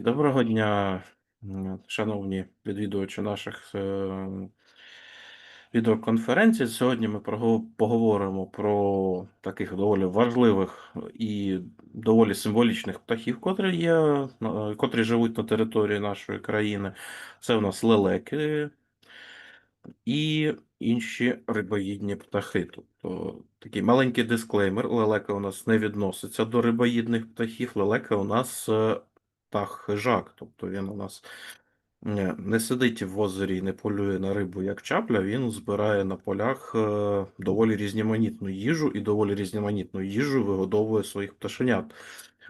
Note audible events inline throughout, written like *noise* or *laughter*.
Доброго дня, шановні відвідувачі наших е, відеоконференцій. Сьогодні ми поговоримо про таких доволі важливих і доволі символічних птахів, котрі є, е, котрі живуть на території нашої країни. Це у нас лелеки і інші рибоїдні птахи. Тобто такий маленький дисклеймер: лелека у нас не відноситься до рибоїдних птахів. Лелека у нас птах хижак, тобто він у нас е, не сидить в озері і не полює на рибу як чапля, він збирає на полях е, доволі різноманітну їжу і доволі різноманітну їжу вигодовує своїх пташенят.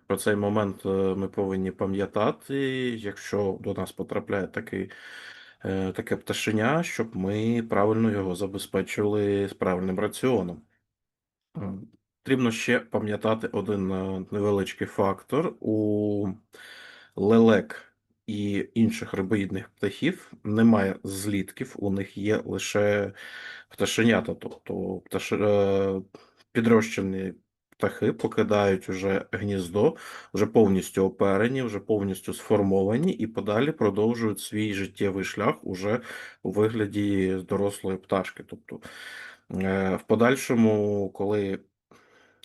Про цей момент е, ми повинні пам'ятати, якщо до нас потрапляє такий, таке пташеня, щоб ми правильно його забезпечили з правильним раціоном. Потрібно ще пам'ятати один невеличкий фактор. У лелек і інших рибоїдних птахів немає злітків, у них є лише пташенята, тобто пташ... е, підрощені птахи покидають уже гніздо, вже повністю оперені, вже повністю сформовані, і подалі продовжують свій життєвий шлях уже у вигляді дорослої пташки. Тобто е, в подальшому, коли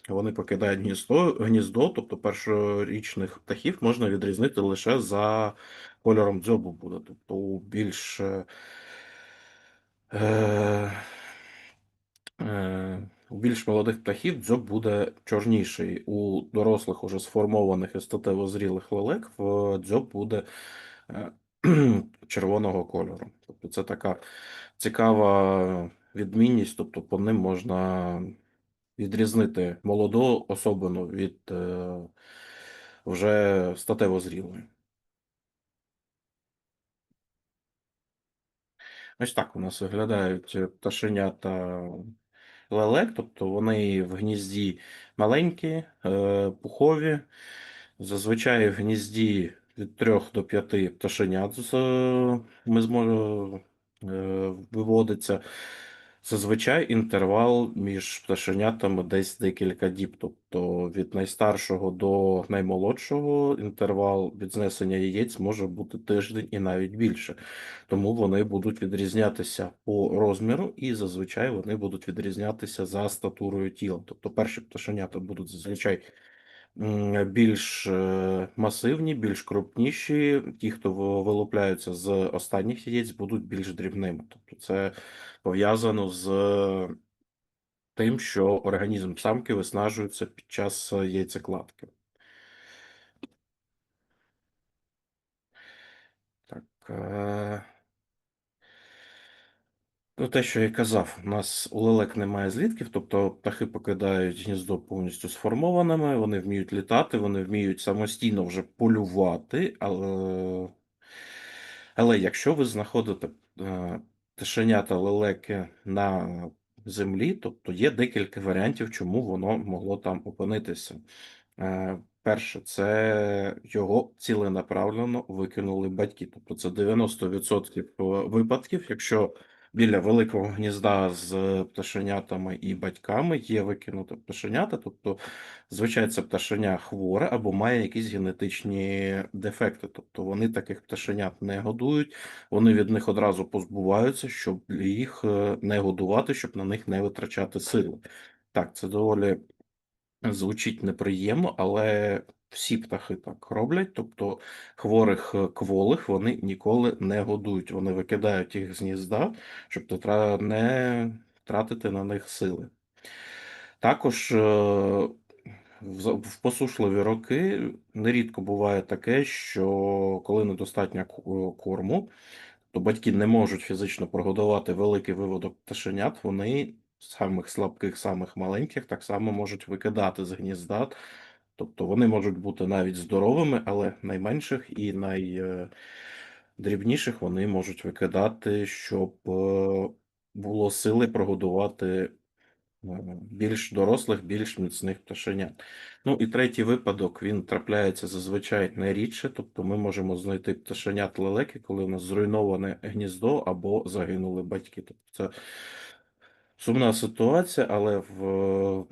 вони покидають гніздо, гніздо, тобто першорічних птахів можна відрізнити лише за кольором дзьобу буде. Тобто у більш е, е, у більш молодих птахів дзьоб буде чорніший. У дорослих, уже сформованих і статево зрілих лелек дзьоб буде е, *clears throat* червоного кольору. Тобто це така цікава відмінність, тобто по ним можна відрізнити молоду особину від е, вже статево зрілої. Ось так у нас виглядають пташенята лелек, тобто вони в гнізді маленькі, е, пухові. Зазвичай в гнізді від 3 до 5 пташенят з- ми зможемо е, виводиться. Зазвичай інтервал між пташенятами десь декілька діб. Тобто від найстаршого до наймолодшого інтервал від знесення яєць може бути тиждень і навіть більше. Тому вони будуть відрізнятися по розміру, і зазвичай вони будуть відрізнятися за статурою тіла. Тобто перші пташенята будуть зазвичай більш е, масивні, більш крупніші. Ті, хто вилупляються з останніх яєць, будуть більш дрібними. Тобто це пов'язано з тим, що організм самки виснажується під час е, яйцекладки. Так. Е, Ну, те, що я казав, у нас у лелек немає злітків, тобто птахи покидають гніздо повністю сформованими, вони вміють літати, вони вміють самостійно вже полювати, але, але якщо ви знаходите е, пташенята лелеки на землі, тобто є декілька варіантів, чому воно могло там опинитися. Е, Перше, це його ціленаправленно викинули батьки. Тобто це 90% випадків, якщо біля великого гнізда з пташенятами і батьками є викинуте пташенята, тобто, звичайно, це пташеня хворе або має якісь генетичні дефекти. Тобто вони таких пташенят не годують, вони від них одразу позбуваються, щоб їх е, не годувати, щоб на них не витрачати сили. Так, це доволі звучить неприємно, але всі птахи так роблять. Тобто хворих е, кволих вони ніколи не годують. Вони викидають їх з гнізда, щоб не тра- тратити на них сили. Також е, в посушливі роки нерідко буває таке, що коли недостатньо корму, то батьки не можуть фізично прогодувати великий виводок пташенят, вони самих слабких, самих маленьких так само можуть викидати з гнізда. Тобто вони можуть бути навіть здоровими, але найменших і найдрібніших вони можуть викидати, щоб е, було сили прогодувати е, більш дорослих, більш міцних пташенят. Ну і третій випадок він трапляється зазвичай найрідше, тобто ми можемо знайти пташенят лелеки, коли у нас зруйноване гніздо або загинули батьки. Тобто це сумна ситуація, але в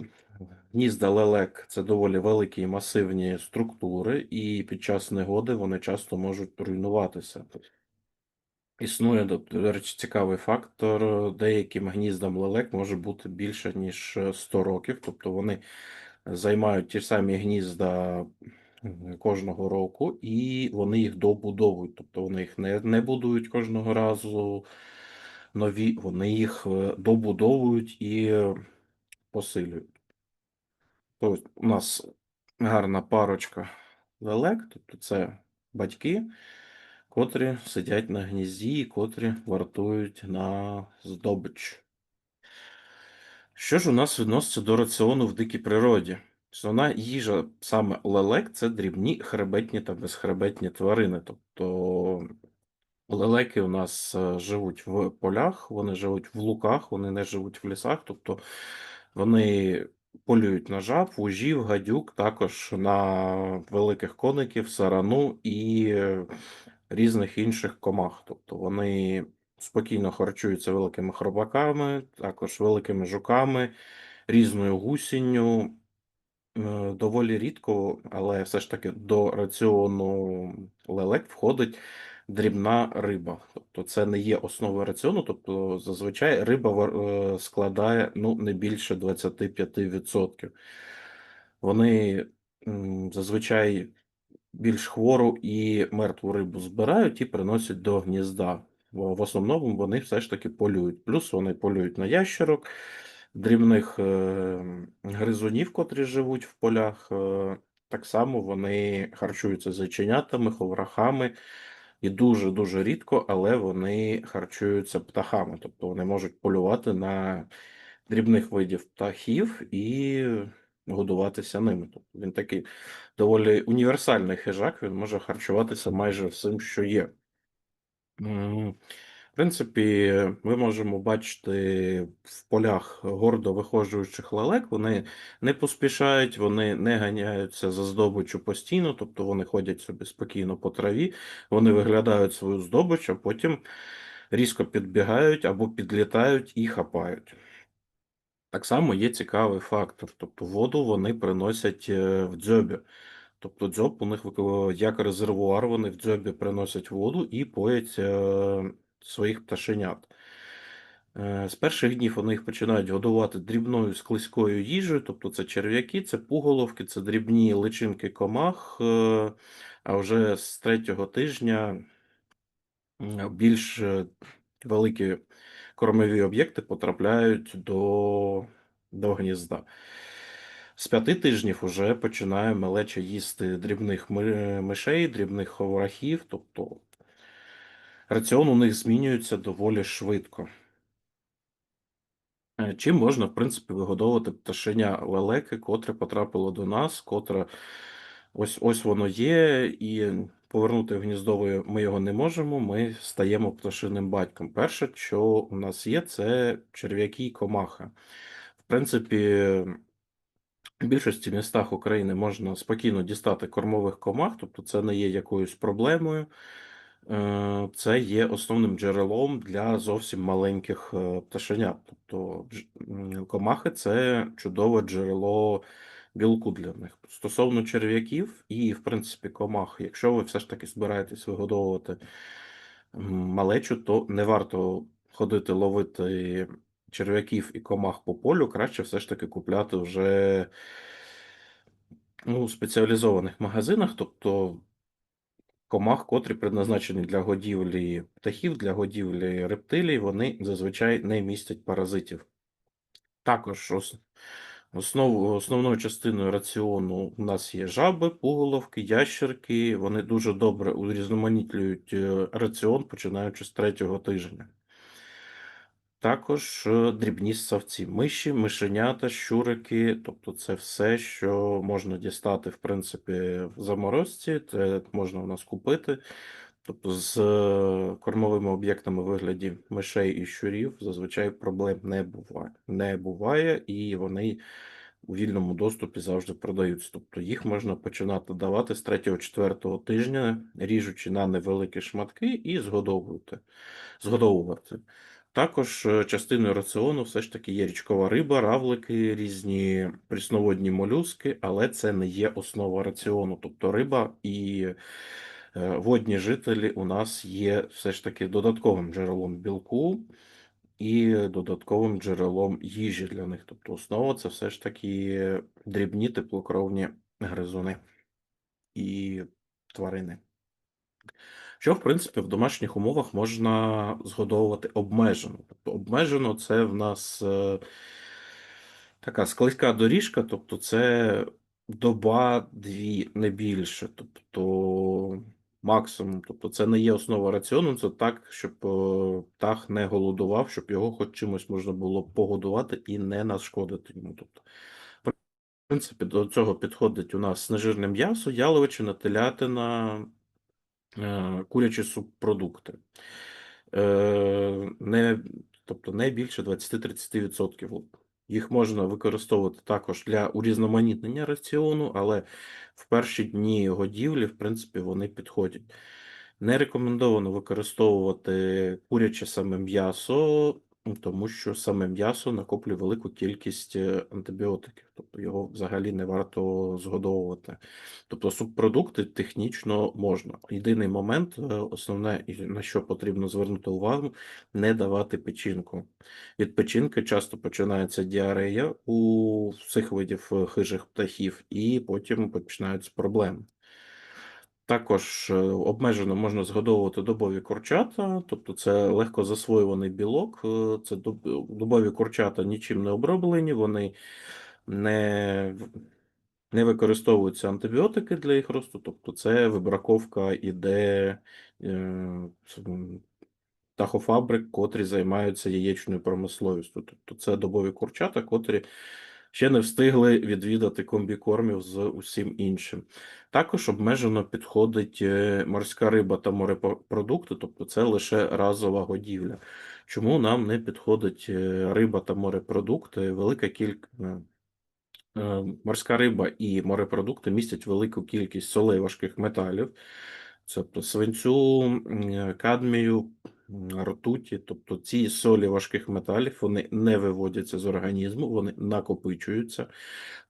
Гнізда лелек це доволі великі і масивні структури, і під час негоди вони часто можуть руйнуватися. Існує, до речі, цікавий фактор. Деяким гніздам лелек може бути більше, ніж е, 100 років, тобто вони займають ті ж самі гнізда кожного року, і вони їх добудовують. Тобто вони їх не, не будують кожного разу нові, вони їх е, добудовують і е, посилюють. Ось у нас гарна парочка лелек, тобто це батьки, котрі сидять на гнізді і котрі вартують на здобич. Що ж у нас відноситься до раціону в дикій природі? Основна їжа саме лелек це дрібні хребетні та безхребетні тварини. Тобто лелеки у нас е, живуть в полях, вони живуть в луках, вони не живуть в лісах, тобто вони полюють на жаб, вужів, гадюк, також на великих коників, сарану і різних інших комах. Тобто вони спокійно харчуються великими хробаками, також великими жуками, різною гусінню. Е, Доволі рідко, але все ж таки до раціону лелек входить дрібна риба. Тобто це не є основою раціону, тобто зазвичай риба е, складає ну, не більше 25%. Вони зазвичай більш хвору і мертву рибу збирають і приносять до гнізда. Бо в основному вони все ж таки полюють. Плюс вони полюють на ящерок, дрібних е, гризунів, котрі живуть в полях. е, Так само вони харчуються зайченятами, ховрахами і дуже-дуже рідко, але вони харчуються птахами. Тобто вони можуть полювати на дрібних видів птахів і годуватися ними. Тобто він такий доволі універсальний хижак, він може харчуватися майже всім, що є. Принципі, ми можемо бачити в полях гордо виходжуючих лелек, вони не поспішають, вони не ганяються за здобиччю постійно, тобто вони ходять собі спокійно по траві, вони виглядають свою здобич, а потім різко підбігають або підлітають і хапають. Так само є цікавий фактор, тобто воду вони приносять е, в дзьобі. Тобто дзьоб у них як резервуар, вони в дзьобі приносять воду і поять е, своїх пташенят. Е, З перших днів вони їх починають годувати дрібною склизькою їжею, тобто це черв'яки, це пуголовки, це дрібні личинки комах. е, А вже з третього тижня більш е, великі кормові об'єкти потрапляють до, до гнізда. З п'яти тижнів уже починає малеча їсти дрібних мишей, дрібних ховрахів, тобто раціон у них змінюється доволі швидко. Е, Чим можна, в принципі, вигодовувати пташеня лелеки, котре потрапило до нас, котре ось ось воно є, і повернути в гніздове ми його не можемо. Ми стаємо пташиним батьком. Перше, що у нас є, це черв'яки і комаха. В принципі, в більшості містах України можна спокійно дістати кормових комах, тобто це не є якоюсь проблемою. Е, Це є основним джерелом для зовсім маленьких е, пташенят. Тобто комахи це чудове джерело білку для них. Стосовно черв'яків і, в принципі, комах, якщо ви все ж таки збираєтесь вигодовувати малечу, то не варто ходити ловити черв'яків і комах по полю, краще все ж таки купляти вже ну, спеціалізованих магазинах, тобто комах, котрі предназначені для годівлі птахів, для годівлі рептилій, вони зазвичай не містять паразитів. Також ос- основ, основною частиною раціону у нас є жаби, пуголовки, ящерки. Вони дуже добре урізноманітнюють е, раціон, починаючи з третього тижня. Також е, дрібні ссавці, миші, мишенята, щурики, тобто це все, що можна дістати, в принципі, в заморозці, це можна у нас купити. Тобто з е, кормовими об'єктами вигляді мишей і щурів зазвичай проблем не буває. Не буває, і вони у вільному доступі завжди продаються. Тобто їх можна починати давати з 3-4 тижня, ріжучи на невеликі шматки і згодовувати. згодовувати. Також е, частиною раціону все ж таки є річкова риба, равлики, різні прісноводні молюски, але це не є основа раціону. Тобто риба і е, водні жителі у нас є все ж таки додатковим джерелом білку і додатковим джерелом їжі для них. Тобто основа це все ж таки дрібні теплокровні гризуни і тварини. Що, в принципі, в домашніх умовах можна згодовувати обмежено. Тобто обмежено це в нас е, така складська доріжка, тобто це доба-дві, не більше. Тобто максимум. Тобто це не є основа раціону, це так, щоб е, птах не голодував, щоб його хоч чимось можна було погодувати і не нашкодити йому. Тобто, в принципі, до цього підходить у нас нежирне м'ясо, яловичина, телятина, курячі субпродукти. Е, Не, тобто не більше 20-30%. Їх можна використовувати також для урізноманітнення раціону, але в перші дні годівлі, в принципі, вони підходять. Не рекомендовано використовувати куряче саме м'ясо, тому що саме м'ясо накоплює велику кількість е, антибіотиків, тобто його взагалі не варто згодовувати. Тобто субпродукти технічно можна. Єдиний момент, е, основне, на що потрібно звернути увагу, не давати печінку. Від печінки часто починається діарея у всіх видів е, хижих птахів, і потім починаються проблеми. Також е, обмежено можна згодовувати добові курчата, тобто це легко засвоюваний білок. е, Це добові курчата нічим не оброблені, вони не, не використовуються антибіотики для їх росту, тобто це вибраковка іде е, птахофабрик, котрі займаються яєчною промисловістю. Тобто це добові курчата, котрі ще не встигли відвідати комбікормів з усім іншим. Також обмежено підходить е, морська риба та морепродукти, тобто це лише разова годівля. Чому нам не підходить е, риба та морепродукти? Велика кількість. Морська риба і морепродукти містять велику кількість солей важких металів, тобто свинцю, кадмію, ртуті. Тобто ці солі важких металів вони не виводяться з організму, вони накопичуються.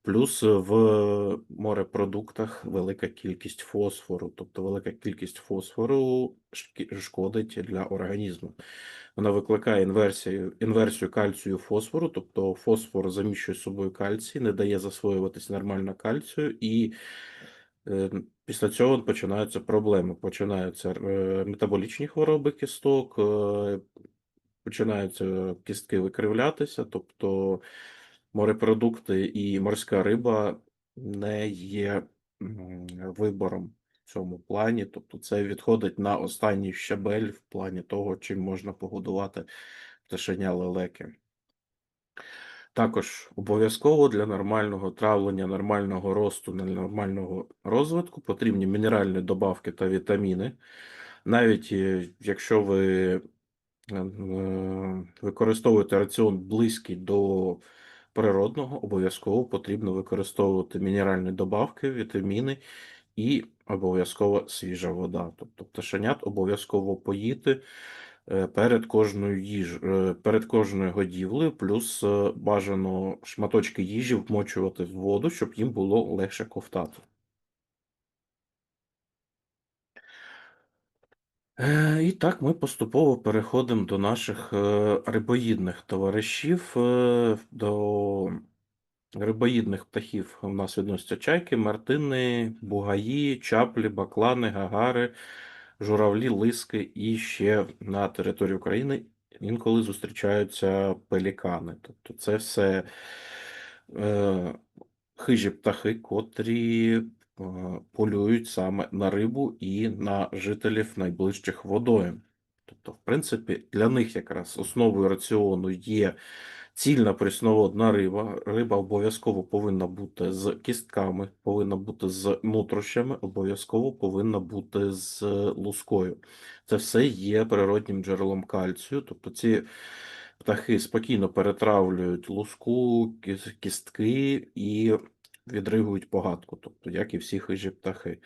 Плюс в морепродуктах велика кількість фосфору, тобто велика кількість фосфору шкодить для організму. Вона викликає інверсію, інверсію кальцію фосфору, тобто фосфор заміщує собою кальцій, не дає засвоюватись нормально кальцію, і після цього починаються проблеми. Починаються е, метаболічні хвороби кісток, е, починаються кістки викривлятися, тобто морепродукти і морська риба не є вибором в цьому плані. Тобто це відходить на останній щабель в плані того, чим можна погодувати пташеня лелеки. Також обов'язково для нормального травлення, нормального росту, нормального розвитку потрібні мінеральні добавки та вітаміни. Навіть е, якщо ви е, використовуєте раціон близький до природного, обов'язково потрібно використовувати мінеральні добавки, вітаміни і обов'язково свіжа вода. Тобто пташенят обов'язково поїти е, перед кожною їж, е, перед кожною годівлею, плюс е, бажано шматочки їжі вмочувати в воду, щоб їм було легше ковтати. Е, І так ми поступово переходимо до наших е, рибоїдних товаришів, е, до рибоїдних птахів. У нас відносяться чайки, мартини, бугаї, чаплі, баклани, гагари, журавлі, лиски і ще на території України інколи зустрічаються пелікани. Тобто це все е, хижі птахи, котрі е, полюють саме на рибу і на жителів найближчих водойм. Тобто, в принципі, для них якраз основою раціону є цільна прісноводна риба. Риба обов'язково повинна бути з кістками, повинна бути з нутрощами, обов'язково повинна бути з лускою. Це все є природнім джерелом кальцію. Тобто ці птахи спокійно перетравлюють луску, кістки і відригують погадку, тобто, як і всі хижі птахи.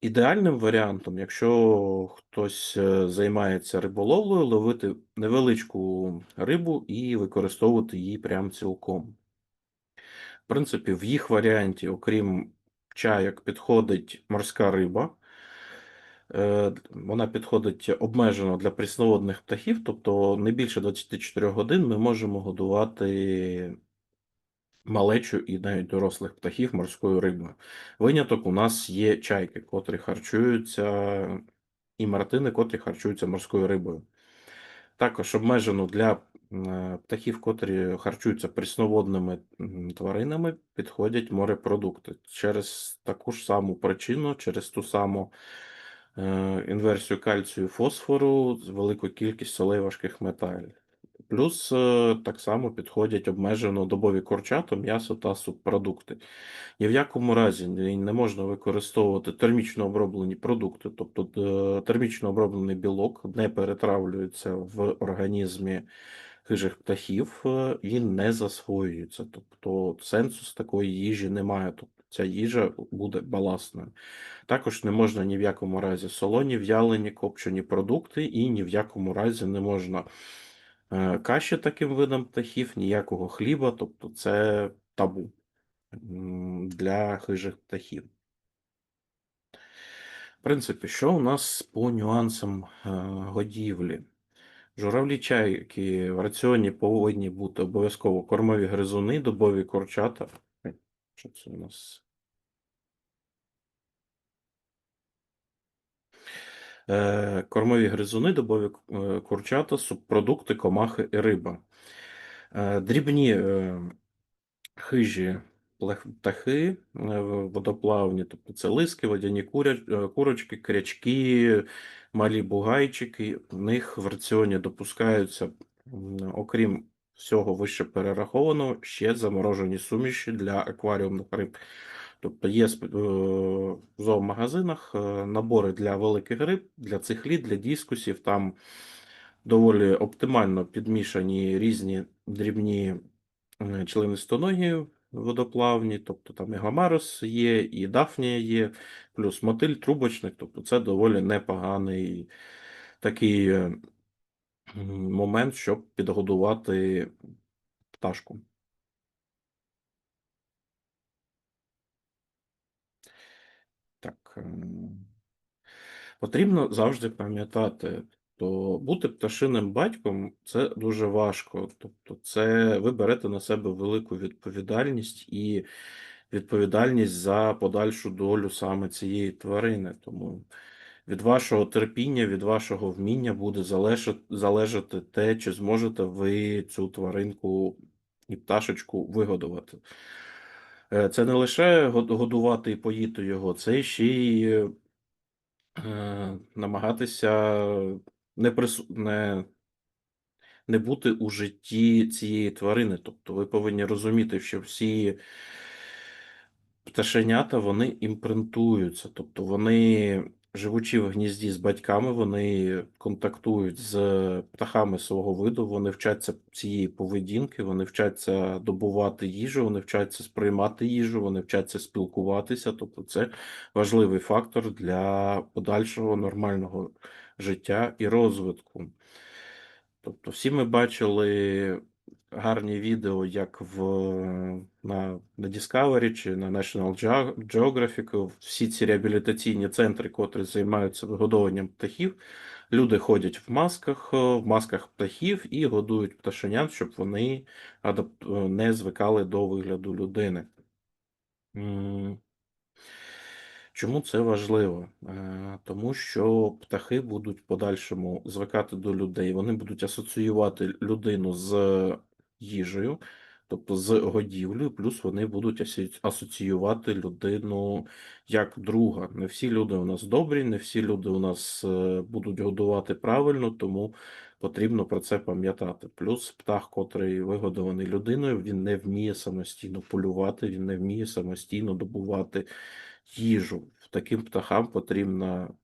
Ідеальним варіантом, якщо хтось е, займається риболовлею, ловити невеличку рибу і використовувати її прям цілком. В принципі, в їх варіанті, окрім чайок, підходить морська риба. Е, Вона підходить обмежено для прісноводних птахів, тобто не більше 24 годин ми можемо годувати малечу і навіть дорослих птахів морською рибою. Виняток у нас є чайки, котрі харчуються, і мартини, котрі харчуються морською рибою. Також обмежено для е, птахів, котрі харчуються прісноводними тваринами, підходять морепродукти. Через таку ж саму причину, через ту саму е, інверсію кальцію фосфору з великою кількістю солей важких металів. Плюс е, так само підходять обмежено добові курчата, м'ясо та субпродукти. Ні в якому разі не можна використовувати термічно оброблені продукти, тобто е, термічно оброблений білок не перетравлюється в організмі хижих птахів, е, він не засвоюється. Тобто сенсу з такої їжі немає. Тобто ця їжа буде баласною. Також не можна ні в якому разі солоні, в'ялені, копчені продукти, і ні в якому разі не можна каші таким видам птахів, ніякого хліба, тобто це табу для хижих птахів. В принципі, що у нас по нюансам е, годівлі? Журавлі чайки в раціоні повинні бути обов'язково кормові гризуни, добові курчата. Що це у нас? Кормові гризуни, добові е, курчата, субпродукти, комахи і риба. Е, Дрібні е, хижі птахи е, водоплавні, тобто це лиски, водяні е, курочки, крячки, малі бугайчики. В них в раціоні допускаються, окрім всього вище перерахованого, ще заморожені суміші для акваріумних риб. Тобто є е, в зоомагазинах е, набори для великих риб, для цихлід, для дискусів. Там доволі оптимально підмішані різні дрібні е, членистоногі водоплавні, тобто там і гламарус є, і дафнія є, плюс мотиль, трубочник, тобто це доволі непоганий такий момент, щоб підгодувати пташку. Ем, Потрібно завжди пам'ятати, то бути пташиним батьком це дуже важко. Тобто, це ви берете на себе велику відповідальність і відповідальність за подальшу долю саме цієї тварини. Тому від вашого терпіння, від вашого вміння буде залежати те, чи зможете ви цю тваринку і пташечку вигодувати. Е, Це не лише годувати і поїти його, це ще й е, намагатися не, прису... не, не бути у житті цієї тварини. Тобто ви повинні розуміти, що всі пташенята вони імпринтуються, тобто вони, живучи в гнізді з батьками, вони контактують з птахами свого виду, вони вчаться цієї поведінки, вони вчаться добувати їжу, вони вчаться сприймати їжу, вони вчаться спілкуватися. Тобто, це важливий фактор для подальшого нормального життя і розвитку. Тобто, всі ми бачили гарні відео, як в, на, на Discovery чи на National Geographic, всі ці реабілітаційні центри, котрі займаються вигодовуванням птахів, люди ходять в масках, е, в масках птахів і годують пташенят, щоб вони е, не звикали до вигляду людини. Чому це важливо? Е, Тому що птахи будуть в подальшому звикати до людей, вони будуть асоціювати людину з їжею, тобто з годівлею, плюс вони будуть асоціювати людину як друга. Не всі люди у нас добрі, не всі люди у нас е, будуть годувати правильно, тому потрібно про це пам'ятати. Плюс птах, котрий вигодований людиною, він не вміє самостійно полювати, він не вміє самостійно добувати їжу. Таким птахам потрібно,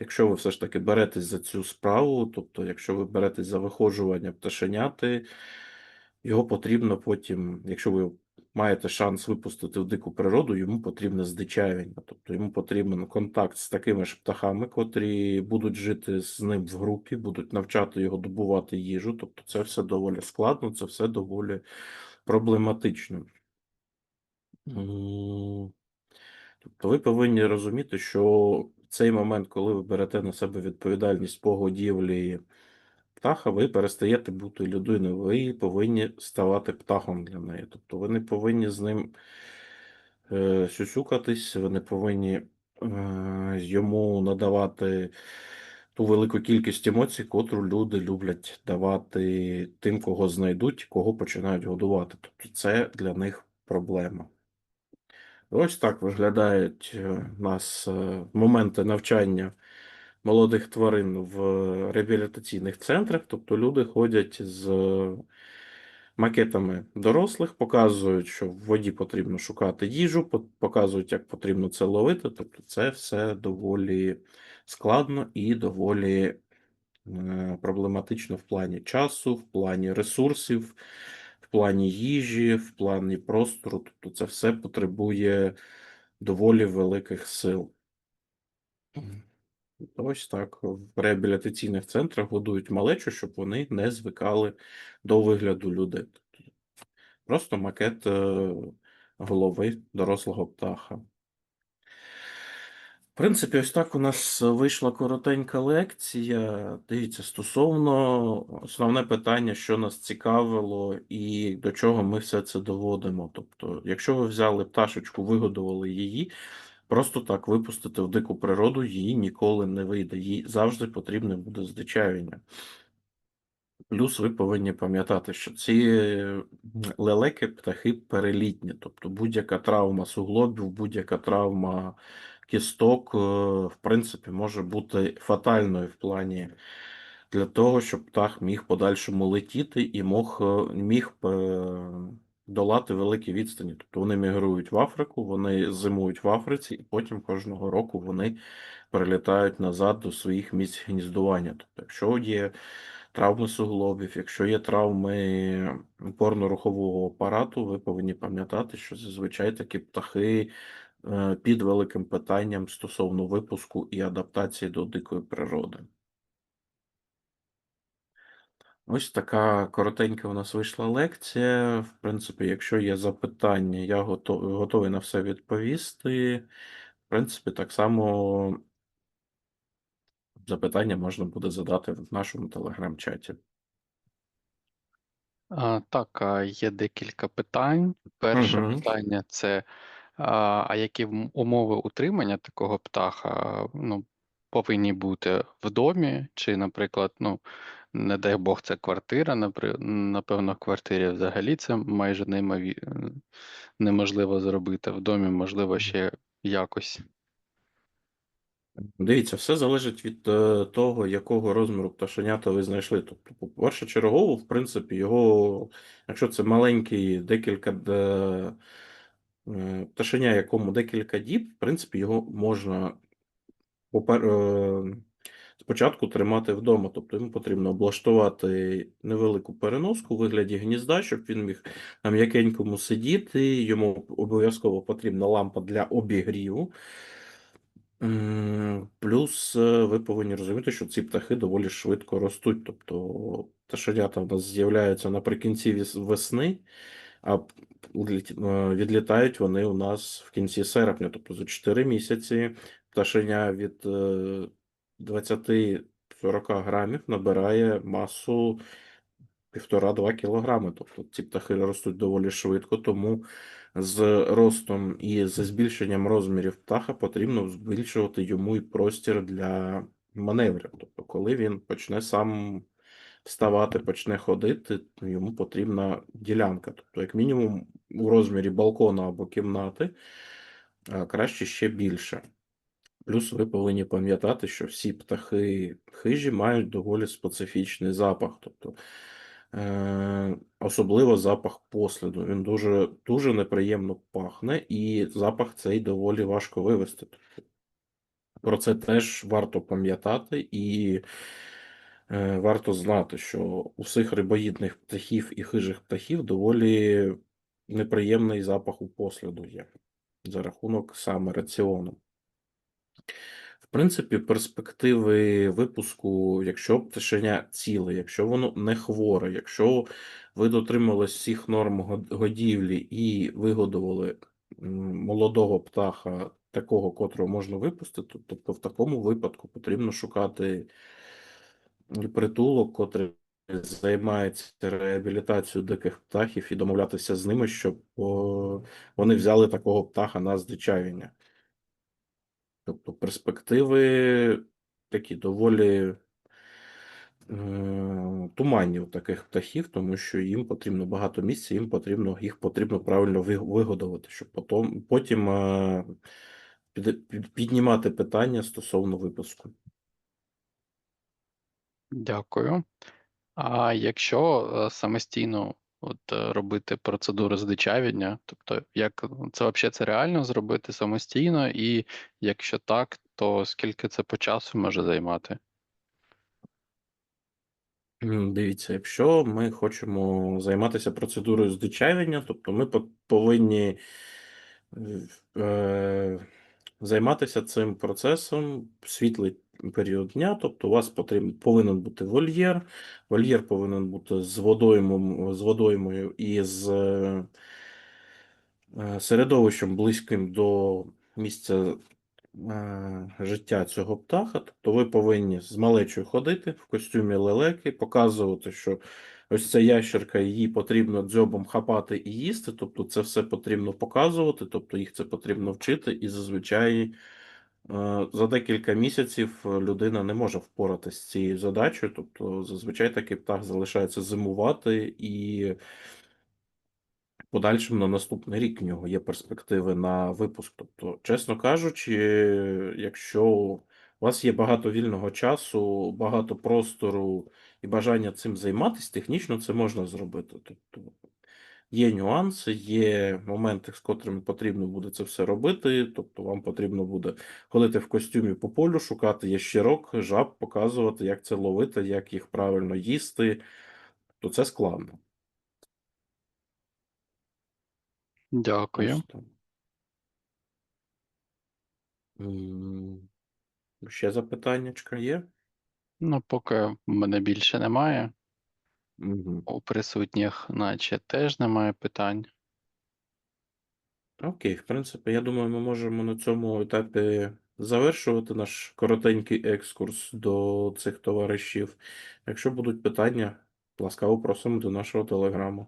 якщо ви все ж таки беретесь за цю справу, тобто, якщо ви беретесь за виходжування пташеняти, його потрібно потім, якщо ви маєте шанс випустити в дику природу, йому потрібне здичавлення. Тобто йому потрібен контакт з такими ж птахами, котрі будуть жити з ним в групі, будуть навчати його добувати їжу. Тобто це все доволі складно, це все доволі проблематично. Тобто ви повинні розуміти, що в цей момент, коли ви берете на себе відповідальність по годівлі птаха, ви перестаєте бути людиною, ви повинні ставати птахом для неї. Тобто ви не повинні з ним е, сюсюкатись, ви не повинні е, йому надавати ту велику кількість емоцій, котру люди люблять давати тим, кого знайдуть, кого починають годувати. Тобто це для них проблема. Ось так виглядають е, у нас е, моменти навчання молодих тварин в реабілітаційних центрах. Тобто люди ходять з макетами дорослих, показують, що в воді потрібно шукати їжу, показують, як потрібно це ловити. Тобто, це все доволі складно і доволі е, проблематично в плані часу, в плані ресурсів, в плані їжі, в плані простору. Тобто, це все потребує доволі великих сил. Ось так. В реабілітаційних центрах годують малечу, щоб вони не звикали до вигляду людей. Просто макет е, голови дорослого птаха. В принципі, ось так у нас вийшла коротенька лекція. Дивіться, стосовно основне питання, що нас цікавило і до чого ми все це доводимо. Тобто, якщо ви взяли пташечку, вигодували її, просто так випустити в дику природу її ніколи не вийде. Їй завжди потрібне буде здичавлення. Плюс ви повинні пам'ятати, що ці лелеки птахи перелітні, тобто будь-яка травма суглобів, будь-яка травма кісток, е, в принципі, може бути фатальною в плані для того, щоб птах міг подальшому летіти і мог, е, міг е, долати великі відстані. Тобто вони мігрують в Африку, вони зимують в Африці, і потім кожного року вони перелітають назад до своїх місць гніздування. Тобто, якщо є травми суглобів, якщо є травми опорно-рухового апарату, ви повинні пам'ятати, що зазвичай такі птахи е, під великим питанням стосовно випуску і адаптації до дикої природи. Ось така коротенька у нас вийшла лекція. В принципі, якщо є запитання, я гото- готовий на все відповісти. В принципі, так само запитання можна буде задати в нашому телеграм-чаті. Так, є декілька питань. Перше Мгм. питання це, а, а які умови утримання такого птаха, ну, повинні бути в домі, чи, наприклад, ну, не дай Бог, це квартира, напевно, в квартирі взагалі це майже неймові... неможливо зробити. В домі, можливо, ще якось. Дивіться, все залежить від е, того, якого розміру пташенята ви знайшли. Тобто, по- першочергово, в принципі, його, якщо це маленький декілька д- е, пташеня, якому декілька діб, в принципі, його можна е, спочатку тримати вдома. Тобто йому потрібно облаштувати невелику переноску у вигляді гнізда, щоб він міг на м'якенькому сидіти. Йому обов'язково потрібна лампа для обігріву. Плюс е, ви повинні розуміти, що ці птахи доволі швидко ростуть. Тобто пташенята в нас з'являються наприкінці весни, а е, відлітають вони у нас в кінці серпня. Тобто за 4 місяці пташеня від е, 20-40 грамів набирає масу 1,5-2 кілограми. Тобто ці птахи ростуть доволі швидко, тому з ростом і з збільшенням розмірів птаха потрібно збільшувати йому і простір для маневрів. Тобто, коли він почне сам вставати, почне ходити, йому потрібна ділянка. Тобто, як мінімум, у розмірі балкона або кімнати, краще ще більше. Плюс ви повинні пам'ятати, що всі птахи хижі мають доволі специфічний запах. Тобто, е, особливо запах посліду. Він дуже, дуже неприємно пахне, і запах цей доволі важко вивести. Про це теж варто пам'ятати і е, варто знати, що у всіх рибоїдних птахів і хижих птахів доволі неприємний запах у посліду є за рахунок саме раціону. В принципі, перспективи випуску, якщо пташеня ціле, якщо воно не хворе, якщо ви дотримались всіх норм годівлі і вигодували молодого птаха, такого, котрого можна випустити, тобто в такому випадку потрібно шукати притулок, котрий займається реабілітацією диких птахів, і домовлятися з ними, щоб вони взяли такого птаха на здичавіння. Тобто перспективи такі доволі е, туманні у таких птахів, тому що їм потрібно багато місця, їм потрібно, їх потрібно правильно вигодувати, щоб потім, потім е, під- під- піднімати питання стосовно випуску. Дякую. А якщо е, самостійно от, е, робити процедуру здичавіння, тобто як це взагалі це реально зробити самостійно, і якщо так, то скільки це по часу може займати? Дивіться, якщо ми хочемо займатися процедурою здичавлення, тобто ми повинні е, займатися цим процесом світлий період дня, тобто у вас потрібен, повинен бути вольєр, вольєр повинен бути з водоймом, з водоймою і з е, середовищем близьким до місця е, життя цього птаха. Тобто ви повинні з малечою ходити в костюмі лелеки, показувати, що ось ця ящерка, її потрібно дзьобом хапати і їсти. Тобто це все потрібно показувати, тобто їх це потрібно вчити, і зазвичай за декілька місяців людина не може впоратися з цією задачею. Тобто, зазвичай такий птах залишається зимувати і. В подальшому на наступний рік в нього є перспективи на випуск. Тобто, чесно кажучи, якщо у вас є багато вільного часу, багато простору і бажання цим займатися, технічно це можна зробити. Тобто є нюанси, є моменти, з котрими потрібно буде це все робити. Тобто, вам потрібно буде ходити в костюмі по полю, шукати ящерок, жаб, показувати, як це ловити, як їх правильно їсти. То це складно. Дякую. Ще запитаннячка є? Ну, поки в мене більше немає. Мгм. У присутніх, наче теж немає питань. Окей, в принципі, я думаю, ми можемо на цьому етапі завершувати наш коротенький екскурс до цих товаришів. Якщо будуть питання, ласкаво просимо до нашого телеграму.